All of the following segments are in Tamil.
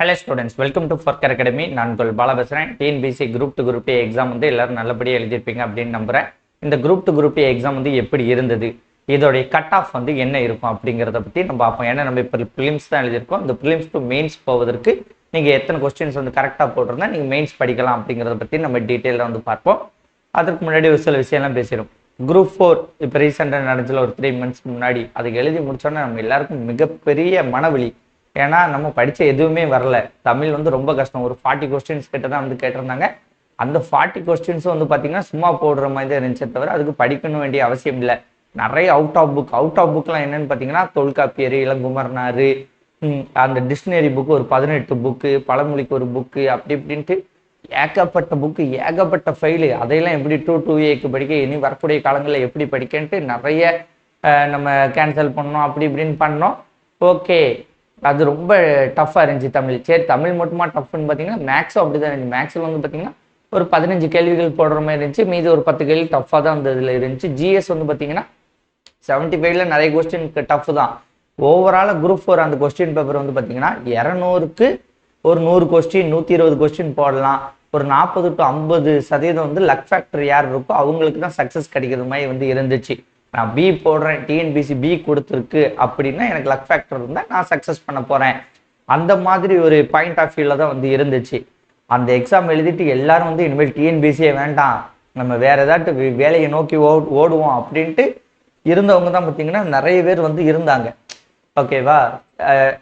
ஹலோ ஸ்டூடெண்ட்ஸ் வெல்கம் டு ஃபர்கர் அகாடமி நான் உங்கள் பாலா பேசுகிறேன் TNPSC group two group A exam வந்து எல்லாரும் நல்லபடியாக எழுதியிருப்பீங்க அப்படின்னு நம்புகிறேன் இந்த group two group A exam வந்து எப்படி இருந்தது? இதோடைய கட் ஆஃப் வந்து என்ன இருக்கும் அப்படிங்கிறத பற்றி நம்ம பார்ப்போம். ஏன்னா நம்ம இப்போ ப்ரிலிம்ஸ் தான் எழுதியிருக்கோம். இந்த ப்ரிலிம்ஸ் டு மெயின்ஸ் போவதற்கு நீங்கள் எத்தனை கொஸ்டின்ஸ் வந்து கரெக்டாக போட்டிருந்தா நீங்கள் மெயின்ஸ் படிக்கலாம் அப்படிங்கிறத பற்றி நம்ம டீட்டெயிலாக வந்து பார்ப்போம். அதற்கு முன்னாடி ஒரு சில விஷயம்லாம் பேசிடும் குரூப் ஃபோர் இப்போ ரீசெண்டாக நடந்துச்சுல ஒரு த்ரீ மந்த்ஸ் முன்னாடி அதுக்கு எழுதி முடிச்சோன்னே நம்ம எல்லாருக்கும் மிகப்பெரிய மனவலி ஏன்னா நம்ம படித்த எதுவுமே வரல. தமிழ் வந்து ரொம்ப கஷ்டம். ஒரு ஃபார்ட்டி கொஸ்டின்ஸ் கிட்ட தான் வந்து கேட்டிருந்தாங்க. அந்த ஃபார்ட்டி கொஸ்டின்ஸும் வந்து பார்த்தீங்கன்னா சும்மா போடுற மாதிரி தான் இருந்துச்சே தவிர அதுக்கு படிக்கணும் வேண்டிய அவசியம் இல்லை. நிறைய out of book out of புக்லாம் என்னன்னு பார்த்தீங்கன்னா தொல்காப்பியர் இளங்குமரனார் அந்த டிக்ஷனரி புக்கு ஒரு பதினெட்டு புக்கு பழமொழிக்கு ஒரு புக்கு அப்படி இப்படின்ட்டு ஏகப்பட்ட புக்கு ஏகப்பட்ட ஃபைலு அதையெல்லாம் எப்படி டூ டூ ஏக்கு படிக்க இனி வரக்கூடிய காலங்களில் எப்படி படிக்கன்ட்டு நிறைய நம்ம கேன்சல் பண்ணோம் அப்படி இப்படின்னு பண்ணோம். ஓகே அது ரொம்ப டஃப்பாக இருந்துச்சு தமிழ். சரி தமிழ் மட்டுமா டஃப்னு பார்த்தீங்கன்னா மேக்ஸும் அப்படி தான் இருந்துச்சு. மேக்ஸில் வந்து பார்த்தீங்கன்னா ஒரு பதினஞ்சு கேள்விகள் போடுற மாதிரி இருந்துச்சு. மீதி ஒரு பத்து கேள்வி டஃப்பாக தான் அந்த இதில் இருந்துச்சு. ஜிஎஸ் வந்து பார்த்தீங்கன்னா செவன்ட்டி ஃபைவ்ல நிறைய கொஸ்டின் டஃப் தான். ஓவராலாக குரூப் ஃபோர் அந்த கொஸ்டின் பேப்பர் வந்து பார்த்தீங்கன்னா இரநூறுக்கு ஒரு நூறு கொஸ்டின் நூற்றி இருபது கொஸ்டின் போடலாம். ஒரு நாற்பது டு ஐம்பது சதவீதம் வந்து லக் ஃபேக்டர் யார் இருக்கோ அவங்களுக்கு தான் சக்ஸஸ் கிடைக்கிற மாதிரி வந்து இருந்துச்சு. நான் பி போடுறேன் டிஎன்பிசி பி கொடுத்துருக்கு அப்படின்னா எனக்கு லக் ஃபேக்டர் இருந்தால் நான் சக்ஸஸ் பண்ண போகிறேன் அந்த மாதிரி ஒரு பாயிண்ட் ஆஃப் வியூவில் தான் வந்து இருந்துச்சு. அந்த எக்ஸாம் எழுதிட்டு எல்லாரும் வந்து இனிமேல் டிஎன்பிசியே வேண்டாம். நம்ம வேற ஏதாட்டு வே- வேலையை நோக்கி ஓ ஓடுவோம் அப்படின்ட்டு இருந்தவங்க தான் பார்த்தீங்கன்னா நிறைய பேர் வந்து இருந்தாங்க. ஓகேவா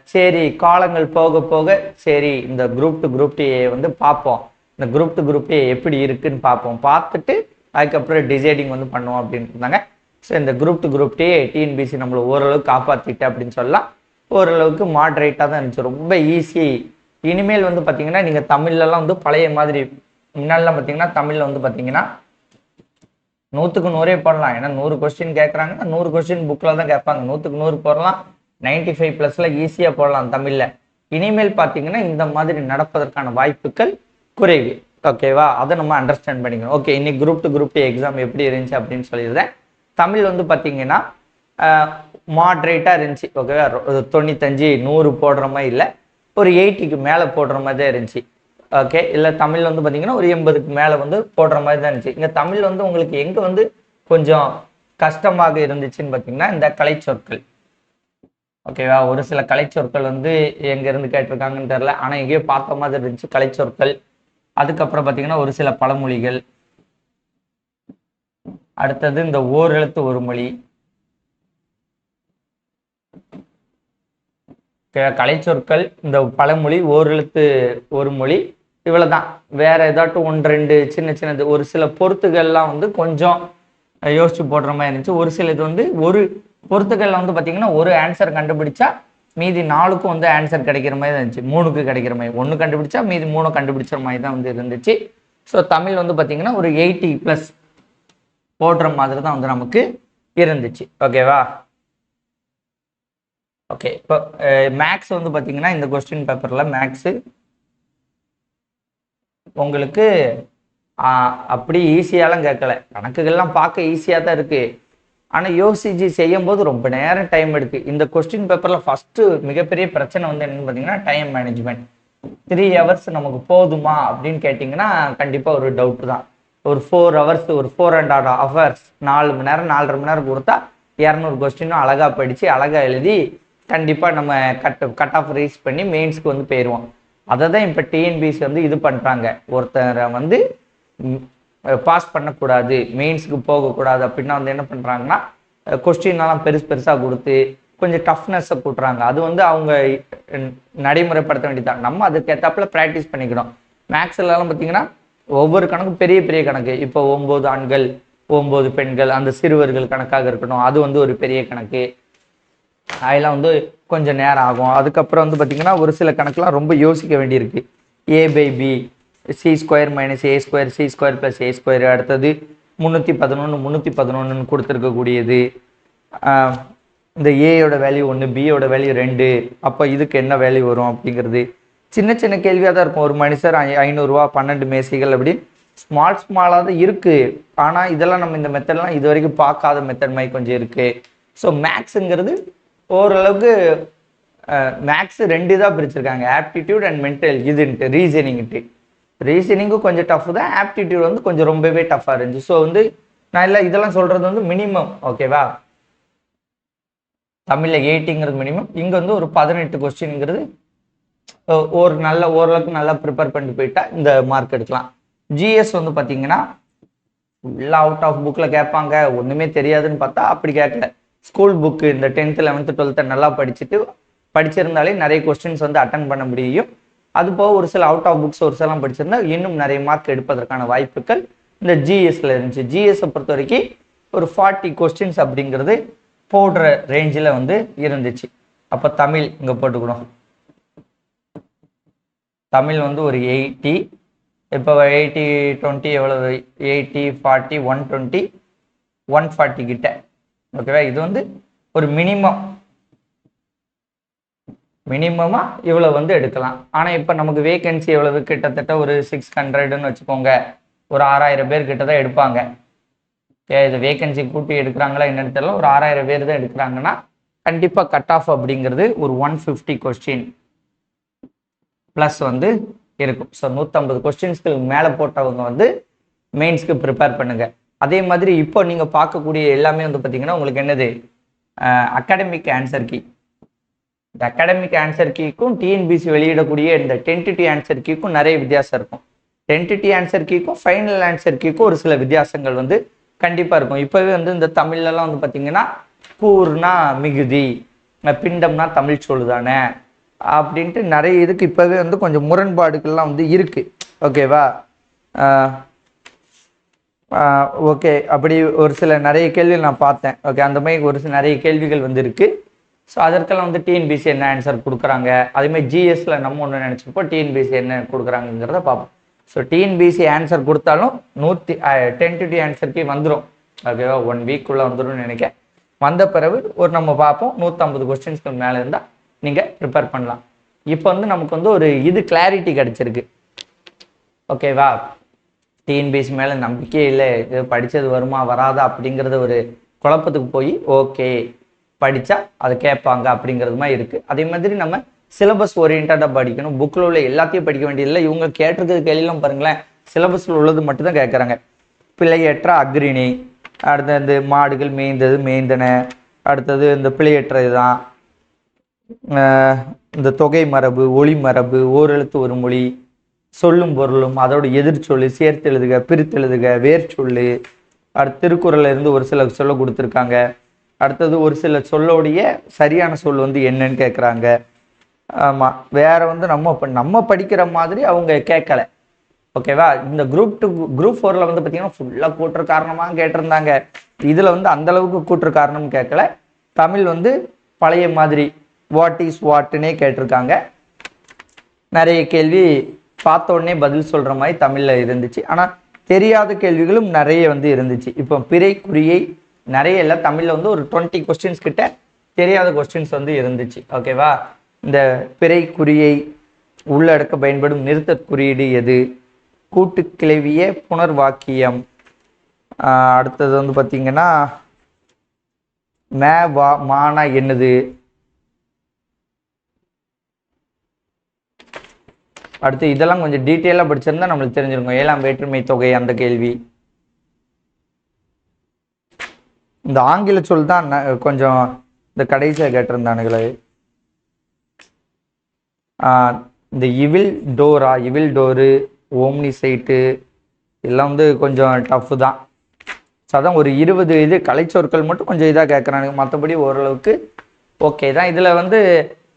சரி காலங்கள் போக போக சரி இந்த குரூப் டு குரூப் டிஏ வந்து பார்ப்போம். இந்த குரூப் டு குரூப் டி எப்படி இருக்குன்னு பார்ப்போம். பார்த்துட்டு அதுக்கப்புறம் டிசைடிங் வந்து பண்ணுவோம் அப்படின்னு இருந்தாங்க. ஸோ இந்த group two group D TNPSC நம்மளை ஓரளவுக்கு காப்பாற்றிட்டு அப்படின்னு சொல்லலாம். ஓரளவுக்கு மாட்ரேட்டாக தான் இருந்துச்சு. ரொம்ப ஈஸி இனிமேல் வந்து பார்த்தீங்கன்னா நீங்கள் தமிழ்லலாம் வந்து பழைய மாதிரி முன்னாடிலாம் பார்த்தீங்கன்னா தமிழில் வந்து பார்த்தீங்கன்னா நூற்றுக்கு நூறே போடலாம். ஏன்னா நூறு கொஸ்டின் கேட்குறாங்கன்னா நூறு கொஸ்டின் புக்கில் தான் கேட்பாங்க. நூற்றுக்கு நூறு போடலாம். நைன்டி ஃபைவ் ப்ளஸில் ஈஸியாக போடலாம் தமிழில். இனிமேல் பார்த்தீங்கன்னா இந்த மாதிரி நடப்பதற்கான வாய்ப்புகள் குறைவு. ஓகேவா அதை நம்ம அண்டர்ஸ்டாண்ட் பண்ணிக்கணும். ஓகே இன்னைக்கு குரூப் டு குரூப் எக்ஸாம் எப்படி இருந்துச்சு அப்படின்னு சொல்லியிருந்தேன். தமிழ் வந்து பார்த்தீங்கன்னா மாட்ரேட்டாக இருந்துச்சு. ஓகேவா? தொண்ணூத்தஞ்சு நூறு போடுற மாதிரி இல்லை. ஒரு எயிட்டிக்கு மேலே போடுற மாதிரி தான் இருந்துச்சு. ஓகே? இல்லை தமிழ் வந்து பார்த்தீங்கன்னா ஒரு எண்பதுக்கு மேலே வந்து போடுற மாதிரி தான் இருந்துச்சு. இங்கே தமிழ் வந்து உங்களுக்கு எங்கே வந்து கொஞ்சம் கஷ்டமாக இருந்துச்சுன்னு பார்த்தீங்கன்னா இந்த கலைச்சொற்கள். ஓகேவா? ஒரு சில கலைச்சொற்கள் வந்து எங்கேருந்து கேட்டிருக்காங்கன்னு தெரில ஆனால் எங்கேயோ பார்த்த மாதிரி இருந்துச்சு கலைச்சொற்கள். அதுக்கப்புறம் பார்த்தீங்கன்னா ஒரு சில பழமொழிகள். அடுத்தது இந்த ஓரெழுத்து ஒரு மொழி. க- கலைச்சொற்கள் இந்த பழமொழி ஓரெழுத்து ஒரு மொழி. இவ்வளவுதான். வேற ஏதாட்டும் ஒன்று ரெண்டு சின்ன சின்னது. ஒரு சில பொருத்துகள்லாம் வந்து கொஞ்சம் யோசிச்சு போடுற மாதிரி இருந்துச்சு. ஒரு சில இது வந்து ஒரு பொருத்துக்களில் வந்து பார்த்தீங்கன்னா ஒரு ஆன்சர் கண்டுபிடிச்சா மீதி நாலுக்கும் வந்து ஆன்சர் கிடைக்கிற மாதிரி தான் இருந்துச்சு. மூணுக்கு கிடைக்கிற மாதிரி. ஒன்று கண்டுபிடிச்சா மீதி மூணு கண்டுபிடிச்ச மாதிரி தான் வந்து இருந்துச்சு. ஸோ தமிழ் வந்து பார்த்தீங்கன்னா ஒரு எயிட்டி ப்ளஸ் போடுற மாதிரி தான் வந்து நமக்கு இருந்துச்சு. ஓகேவா ஓகே இப்போ மேக்ஸ் வந்து பார்த்தீங்கன்னா இந்த கொஸ்டின் பேப்பரில் மேக்ஸு உங்களுக்கு அப்படி ஈஸியாலாம் கேட்கல கணக்குகள்லாம் பார்க்க ஈஸியாக தான் இருக்கு. ஆனால் யோசிச்சு செய்யும் போது ரொம்ப நேரம் டைம் எடுக்கு. இந்த கொஸ்டின் பேப்பரில் ஃபஸ்ட்டு மிகப்பெரிய பிரச்சனை வந்து என்னன்னு பார்த்தீங்கன்னா டைம் மேனேஜ்மெண்ட் த்ரீ ஹவர்ஸ் நமக்கு போதுமா அப்படின்னு கேட்டிங்கன்னா கண்டிப்பாக ஒரு டவுட் தான். ஒரு ஃபோர் ஹவர்ஸ் ஒரு ஃபோர் அண்ட் ஆஃப் ஹவர்ஸ் நாலு மணி நேரம் நாலரை மணி நேரம் கொடுத்தா இரநூறு கொஸ்டினும் அழகாக படித்து அழகாக எழுதி கண்டிப்பாக நம்ம கட் கட் ஆஃப் ரீச் பண்ணி மெயின்ஸ்க்கு வந்து போயிடுவோம் அதை தான் இப்போ டிஎன்பிசி வந்து இது பண்ணுறாங்க ஒருத்தரை வந்து பாஸ் பண்ணக்கூடாது மெயின்ஸுக்கு போகக்கூடாது. அப்படின்னா வந்து என்ன பண்ணுறாங்கன்னா கொஸ்டின்லாம் பெருசு பெருசாக கொடுத்து கொஞ்சம் டஃப்னஸ்ஸை கூட்டுறாங்க. அது வந்து அவங்க நடைமுறைப்படுத்த வேண்டியதான் நம்ம அதுக்கு ப்ராக்டிஸ் பண்ணிக்கணும் மேக்ஸ்லலாம் பார்த்தீங்கன்னா ஒவ்வொரு கணக்கும் பெரிய பெரிய கணக்கு. இப்போ ஒம்பது ஆண்கள் ஒம்பது பெண்கள் அந்த சிறுவர்கள் கணக்காக இருக்கணும். அது வந்து ஒரு பெரிய கணக்கு. அதெல்லாம் வந்து கொஞ்சம் நேரம் ஆகும். அதுக்கப்புறம் வந்து பார்த்தீங்கன்னா ஒரு சில கணக்கெலாம் ரொம்ப யோசிக்க வேண்டியிருக்கு. A by B C square minus A square C square plus A square அடுத்தது முந்நூற்றி பதினொன்று முந்நூற்றி பதினொன்றுன்னு கொடுத்துருக்கக்கூடியது. இந்த ஏயோட வேல்யூ ஒன்று பியோட வேல்யூ ரெண்டு. அப்போ இதுக்கு என்ன வேல்யூ வரும் அப்படிங்கிறது சின்ன சின்ன கேள்வியாக தான் இருக்கும். ஒரு மனுஷர் ஐ- ஐநூறுரூவா பன்னெண்டு மேசைகள் அப்படி. ஸ்மால் ஸ்மாலாக தான் இருக்குது ஆனால் இதெல்லாம் நம்ம இந்த மெத்தட்லாம் இது வரைக்கும் பார்க்காத மெத்தட் மாதிரி கொஞ்சம் இருக்குது ஸோ மேக்ஸுங்கிறது ஓரளவுக்கு மேக்ஸ் ரெண்டு இதாக பிரிச்சிருக்காங்க. ஆப்டிடியூட் அண்ட் மென்டல் இதுன்ட்டு ரீசனிங்ட்டு ரீசனிங்கும் கொஞ்சம் டஃப் தான். ஆப்டிடியூட் வந்து கொஞ்சம் ரொம்பவே டஃப்பாக இருந்துச்சு. ஸோ வந்து நான் இல்லை இதெல்லாம் சொல்கிறது வந்து மினிமம் ஓகேவா தமிழில் எயிட்டிங்கிறது மினிமம் இங்கே வந்து ஒரு பதினெட்டு கொஸ்டின்ங்கிறது ஒரு நல்ல ஓரளவுக்கு நல்லா ப்ரிப்பேர் பண்ணிட்டு போயிட்டா இந்த மார்க் எடுக்கலாம். ஜிஎஸ் வந்து பார்த்தீங்கன்னா ஃபுல்லாக அவுட் ஆஃப் புக்கில் கேட்பாங்க. ஒன்றுமே தெரியாதுன்னு பார்த்தா அப்படி கேட்கல. ஸ்கூல் புக்கு இந்த டென்த்து லெவன்த்து டுவெல்த்தை நல்லா படிச்சுட்டு படிச்சிருந்தாலே நிறைய கொஸ்டின்ஸ் வந்து அட்டன் பண்ண முடியும். அது போக ஒரு சில அவுட் ஆஃப் புக்ஸ் ஒரு சிலாம் படிச்சிருந்தா இன்னும் நிறைய மார்க் எடுப்பதற்கான வாய்ப்புகள் இந்த ஜிஎஸ்ல இருந்துச்சு. ஜிஎஸ்ஸை பொறுத்த வரைக்கும் ஒரு ஃபார்ட்டி கொஸ்டின்ஸ் அப்படிங்கிறது போடுற ரேஞ்சில் வந்து இருந்துச்சு. அப்போ தமிழ் இங்கே போட்டுக்கணும். தமிழ் வந்து ஒரு எயிட்டி. இப்போ எயிட்டி டுவெண்ட்டி எவ்வளவு? Eighty forty one twenty one forty கிட்ட. ஓகேவா இது வந்து ஒரு மினிமம் மினிமமாக இவ்வளோ வந்து எடுக்கலாம். ஆனால் இப்போ நமக்கு வேகன்சி எவ்வளவு? கிட்டத்தட்ட ஒரு சிக்ஸ் ஹண்ட்ரடுன்னு வச்சுக்கோங்க. ஒரு ஆறாயிரம் பேர் கிட்ட தான் எடுப்பாங்க. ஏ இது வேகன்சி கூட்டி எடுக்கிறாங்களா என்னன்னு தெரியல. ஒரு ஆறாயிரம் பேர் தான் எடுக்கிறாங்கன்னா கண்டிப்பாக கட் ஆஃப் அப்படிங்கிறது ஒரு ஒன் ஃபிஃப்டி கொஸ்டின் ப்ளஸ் வந்து இருக்கும். ஸோ நூற்றம்பது கொஸ்டின்ஸ்க்கு மேலே போட்டவங்க வந்து மெயின்ஸ்க்கு ப்ரிப்பேர் பண்ணுங்கள் அதே மாதிரி இப்போ நீங்கள் பார்க்கக்கூடிய எல்லாமே வந்து பார்த்தீங்கன்னா உங்களுக்கு என்னது? அகாடமிக் ஆன்சர் கீ இந்த அகாடமிக் ஆன்சர் கீக்கும் டிஎன்பிசி வெளியிடக்கூடிய இந்த டென்டிட்டி ஆன்சர் கீக்கும் நிறைய வித்தியாசம் இருக்கும். டென்டிட்டி ஆன்சர் கீக்கும் ஃபைனல் ஆன்சர் கீக்கும் ஒரு சில வித்தியாசங்கள் வந்து கண்டிப்பாக இருக்கும். இப்போவே வந்து இந்த தமிழ்லலாம் வந்து பார்த்தீங்கன்னா கூர்னா மிகுதி பிண்டம்னா தமிழ் சொல்லுதானே. அப்படின்ட்டு நிறைய இதுக்கு இப்போவே வந்து கொஞ்சம் முரண்பாடுகள்லாம் வந்து இருக்குது ஓகேவா? ஓகே. அப்படி ஒரு சில நிறைய கேள்விகள் நான் பார்த்தேன். ஓகே அந்த மாதிரி ஒரு சில நிறைய கேள்விகள் வந்து இருக்குது ஸோ அதற்கெல்லாம் வந்து டிஎன்பிசி என்ன ஆன்சர் கொடுக்குறாங்க? அதேமாதிரி ஜிஎஸ்ல நம்ம ஒன்று நினச்சிருப்போம். டிஎன்பிசி என்ன கொடுக்குறாங்கிறத பார்ப்போம். ஸோ டிஎன்பிசி ஆன்சர் கொடுத்தாலும் நூற்றி டென் டு டி ஆன்சருக்கே வந்துடும் ஓகேவா? ஒன் வீக்குள்ளே வந்துடும் நினைக்க வந்த பிறகு ஒரு நம்ம பார்ப்போம். நூற்றம்பது கொஸ்டின்ஸ்க்கு மேலே இருந்தால் நீங்கள் ப்ரிப்பேர் பண்ணலாம். இப்போ வந்து நமக்கு வந்து ஒரு இது கிளாரிட்டி கிடச்சிருக்கு. ஓகேவா டிஎன்பிஎஸ்சி மேலே நம்பிக்கையே இல்லை இது படித்தது வருமா வராதா அப்படிங்கிறது ஒரு குழப்பத்துக்கு போய் ஓகே படித்தா அதை கேட்பாங்க அப்படிங்கிறது மாதிரி இருக்குது அதே மாதிரி நம்ம சிலபஸ் ஓரியன்டாக படிக்கணும். புக்கில் உள்ள எல்லாத்தையும் படிக்க வேண்டியதில்லை இவங்க கேட்டிருக்கிறது கேள்விலாம் பாருங்களேன். சிலபஸில் உள்ளது மட்டும்தான் கேட்குறாங்க. பிள்ளையற்ற அக்ரிணி அடுத்தது இந்த மாடுகள் மேய்ந்தது மேய்ந்தன அடுத்தது இந்த பிள்ளையற்ற இதுதான் இந்த தொகை மரபு ஒளி மரபு ஓரெழுத்து ஒரு மொழி சொல்லும் பொருளும் அதோட எதிர்ச்சொல்லு சேர்த்து எழுதுக பிரித்து எழுதுக வேர் சொல்லு. அடுத்து திருக்குறள்ல இருந்து ஒரு சில சொல்ல கொடுத்துருக்காங்க. அடுத்தது ஒரு சில சொல்லோடைய சரியான சொல் வந்து என்னன்னு கேட்குறாங்க ஆமாம் வேற வந்து நம்ம இப்போ நம்ம படிக்கிற மாதிரி அவங்க கேட்கல ஓகேவா? இந்த குரூப் டூ குரூப் ஃபோரில் வந்து பார்த்தீங்கன்னா ஃபுல்லாக கூட்டுற காரணமாக கேட்டிருந்தாங்க. இதில் வந்து அந்த அளவுக்கு கூட்டுற காரணம் கேட்கல தமிழ் வந்து பழைய மாதிரி வாட் இஸ் வாட்டுன்னே கேட்டிருக்காங்க. நிறைய கேள்வி பார்த்த உடனே பதில் சொல்கிற மாதிரி தமிழில் இருந்துச்சு. ஆனால் தெரியாத கேள்விகளும் நிறைய வந்து இருந்துச்சு. இப்போ பிறை குறியை நிறைய இல்லை தமிழில் வந்து ஒரு டுவெண்ட்டி கொஸ்டின்ஸ் கிட்ட தெரியாத கொஸ்டின்ஸ் வந்து இருந்துச்சு. ஓகேவா இந்த பிறை குறியை உள்ளடக்க பயன்படும் நிறுத்த குறியீடு எது? கூட்டு கிளவிய புனர்வாக்கியம். அடுத்தது வந்து பார்த்தீங்கன்னா மே வா மானா என்னது? அடுத்து இதெல்லாம் கொஞ்சம் டீட்டெயிலாக படிச்சிருந்தா நம்மளுக்கு தெரிஞ்சிருக்கும். ஏழாம் வேற்றுமை தொகை அந்த கேள்வி. இந்த ஆங்கில சொல் தான் கொஞ்சம் இந்த கடைசியாக கேட்டிருந்தானுங்களே. இந்த இவில் டோரா இவில் டோரு ஓம்னி சைட்டு எல்லாம் வந்து கொஞ்சம் டஃப்பு தான். ஸோ அதான் ஒரு இருபது இது கலைச்சொற்கள் மட்டும் கொஞ்சம் இதாக கேட்குறானுங்க மற்றபடி ஓரளவுக்கு ஓகே தான். இதில் வந்து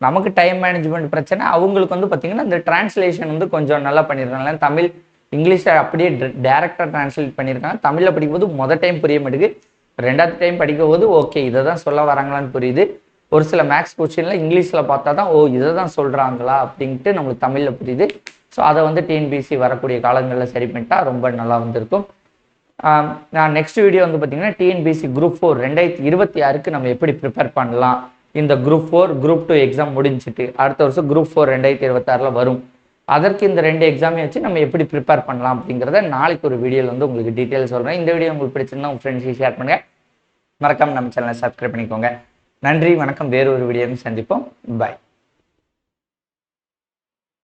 நமக்கு டைம் மேனேஜ்மெண்ட் பிரச்சனை அவங்களுக்கு வந்து பார்த்திங்கன்னா இந்த டிரான்ஸ்லேஷன் வந்து கொஞ்சம் நல்லா பண்ணியிருக்காங்க தமிழ் இங்கிலீஷை அப்படியே டேரெக்டாக டிரான்ஸ்லேட் பண்ணியிருக்காங்க தமிழில் படிக்கும்போது மொதல் டைம் புரிய மாட்டேங்குது. ரெண்டாவது டைம் படிக்கும் போது ஓகே இதை தான் சொல்ல வராங்களான்னு புரியுது. ஒரு சில மேக்ஸ் கொஸ்டினில் இங்கிலீஷில் பார்த்தா தான் ஓ இதை தான் சொல்கிறாங்களா அப்படின்ட்டு நம்மளுக்கு தமிழில் புரியுது. ஸோ அதை வந்து டிஎன்பிசி வரக்கூடிய காலங்களில் சரி பண்ணிட்டா ரொம்ப நல்லா வந்திருக்கும். நான் நெக்ஸ்ட் வீடியோ வந்து பார்த்தீங்கன்னா டிஎன்பிசி குரூப் ஃபோர் ரெண்டாயிரத்தி இருபத்தி ஆறுக்கு நம்ம எப்படி ப்ரிப்பேர் பண்ணலாம்? இந்த group four group two exam முடிஞ்சிட்டு அடுத்த வருஷம் குரூப் ஃபோர் ரெண்டாயிரத்தி இருபத்தாறில் வரும். அதற்கு இந்த ரெண்டு எக்ஸாமையும் வச்சு நம்ம எப்படி ப்ரிப்பேர் பண்ணலாம் அப்படிங்கிறத நாளைக்கு ஒரு வீடியோவில் வந்து உங்களுக்கு டீட்டெயில் சொல்கிறேன் இந்த வீடியோ உங்களுக்கு பிடிச்சிருந்தா உங்கள் ஃப்ரெண்ட்ஸ்க்கு ஷேர் பண்ணுங்கள் மறக்காமல் நம்ம சேனலை சப்ஸ்கிரைப் பண்ணிக்கோங்க. நன்றி வணக்கம். வேறு ஒரு வீடியோவில் சந்திப்போம். பாய்